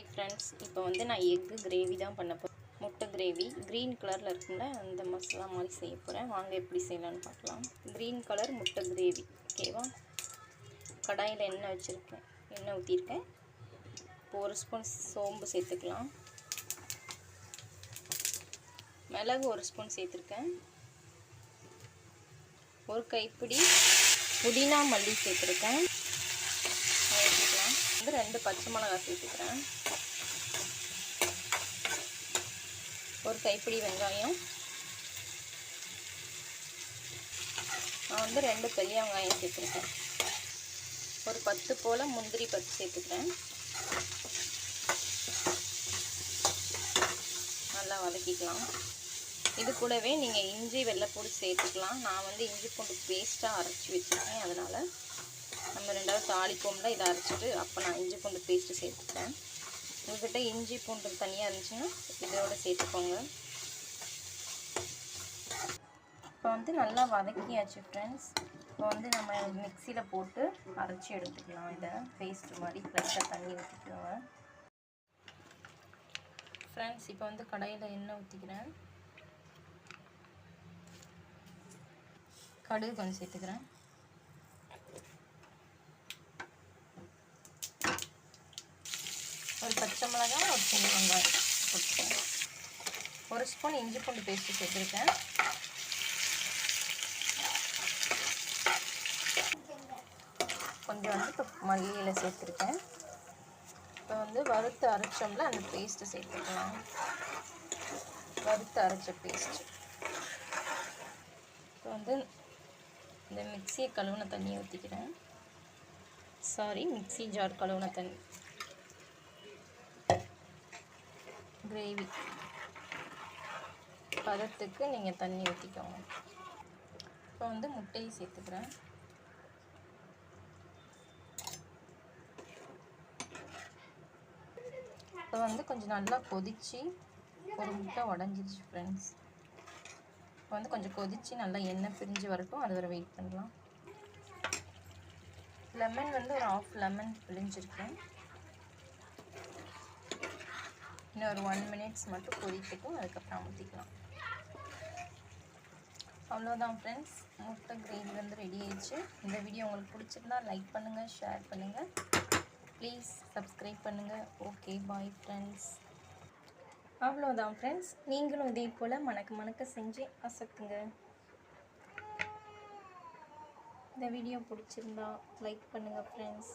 Hi friends இப்போ வந்து நான் எக்கு கிரேவி தான் பண்ண போகிறேன் முட்டை கிரேவி க்ரீன் கலரில் இருக்குல்ல அந்த மசாலா மாதிரி செய்ய போகிறேன் வாங்க எப்படி செய்யலாம்னு பார்க்கலாம். க்ரீன் கலர் முட்டை கிரேவி ஓகேவா கடாயில் எண்ணெய் வச்சுருக்கேன். எண்ணெய் ஊற்றிருக்கேன் இப்போ ஒரு ஸ்பூன் சோம்பு சேர்த்துக்கலாம். மிளகு ஒரு ஸ்பூன் சேர்த்துருக்கேன். ஒரு கைப்பிடி புதினா மல்லி சேர்த்துருக்கேன். வந்து ரெண்டு பச்சை மிளகாய் சேர்த்துக்கிறேன். ஒரு கைப்பிடி வெங்காயம். நான் வந்து ரெண்டு பெரிய வெங்காயம் சேர்த்துருக்கேன். ஒரு பத்து போல் முந்திரி பத்து சேர்த்துக்கிறேன். நல்லா வதக்கிக்கலாம். இது கூடவே நீங்கள் இஞ்சி வெள்ளைப்பூடி சேர்த்துக்கலாம். நான் வந்து இஞ்சி பூண்டு பேஸ்ட்டாக அரைச்சி வச்சுருக்கேன். அதனால் நம்ம ரெண்டாவது தாளிப்போம்ல இதை அரைச்சிட்டு அப்போ நான் இஞ்சி பூண்டு பேஸ்ட்டு சேர்த்துட்டேன் உங்கள்கிட்ட இஞ்சி பூண்டு தனியாக இருந்துச்சுன்னா இதோட சேர்த்துக்கோங்க. இப்போ வந்து நல்லா வதக்கியாச்சு ஃப்ரெண்ட்ஸ் இப்போ வந்து நம்ம மிக்சியில் போட்டு அரைச்சி எடுத்துக்கலாம். இதை பேஸ்ட் மாதிரி ஃப்ரெஷ்ஷாக தண்ணி ஊற்றிக்கோங்க ஃப்ரெண்ட்ஸ் இப்போ வந்து கடையில் எண்ணெய் ஊற்றிக்கிறேன் கடுகு கொஞ்சம் சேர்த்துக்கிறேன். பச்சை மிளகாய் ஒரு சின்ன வெங்காயம் போட்டுக்கேன் ஒரு ஸ்பூன் இஞ்சி பூண்டு பேஸ்ட்டு சேர்த்துருக்கேன். கொஞ்சம் வந்து இப்போ மல்லியில் சேர்த்துருக்கேன். இப்போ வந்து வறுத்து அரைச்சோம்ல அந்த பேஸ்ட்டு சேர்த்துக்கலாம். வறுத்து அரைச்ச பேஸ்ட் இப்போ வந்து இந்த மிக்சியை கழுவுன தண்ணியை ஊற்றிக்கிறேன் சாரி மிக்சி ஜார் கழுவுன தண்ணி. கிரேவி பதத்துக்கு நீங்கள் தண்ணி ஊற்றிக்கோங்க இப்போ வந்து முட்டையை சேர்த்துக்கிறேன். இப்போ வந்து கொஞ்சம் நல்லா கொதித்து ஒரு முட்டை உடஞ்சிருச்சு ஃப்ரெண்ட்ஸ் இப்போ வந்து கொஞ்சம் கொதித்து நல்லா எண்ணெய் பிரிஞ்சு வரட்டும். அது வரை வெயிட் பண்ணலாம். லெமன் வந்து ஒரு ஆஃப் லெமன் பிழிஞ்சிருக்கேன் இன்னும் ஒரு ஒன் மினிட்ஸ் மட்டும் கொதிக்கட்டும் அதுக்கப்புறம் ஊற்றிக்கலாம் அவ்வளோதான் ஃப்ரெண்ட்ஸ் முட்டை கிரேவி வந்து ரெடி ஆயிடுச்சு. இந்த வீடியோ உங்களுக்கு பிடிச்சிருந்தா லைக் பண்ணுங்கள் ஷேர் பண்ணுங்கள் ப்ளீஸ் சப்ஸ்கிரைப் பண்ணுங்கள் ஓகே பாய் ஃப்ரெண்ட்ஸ் அவ்வளோதான் ஃப்ரெண்ட்ஸ் நீங்களும் இதே போல் மணக்க மணக்க செஞ்சு அசத்துங்க. இந்த வீடியோ பிடிச்சிருந்தா லைக் பண்ணுங்கள் ஃப்ரெண்ட்ஸ்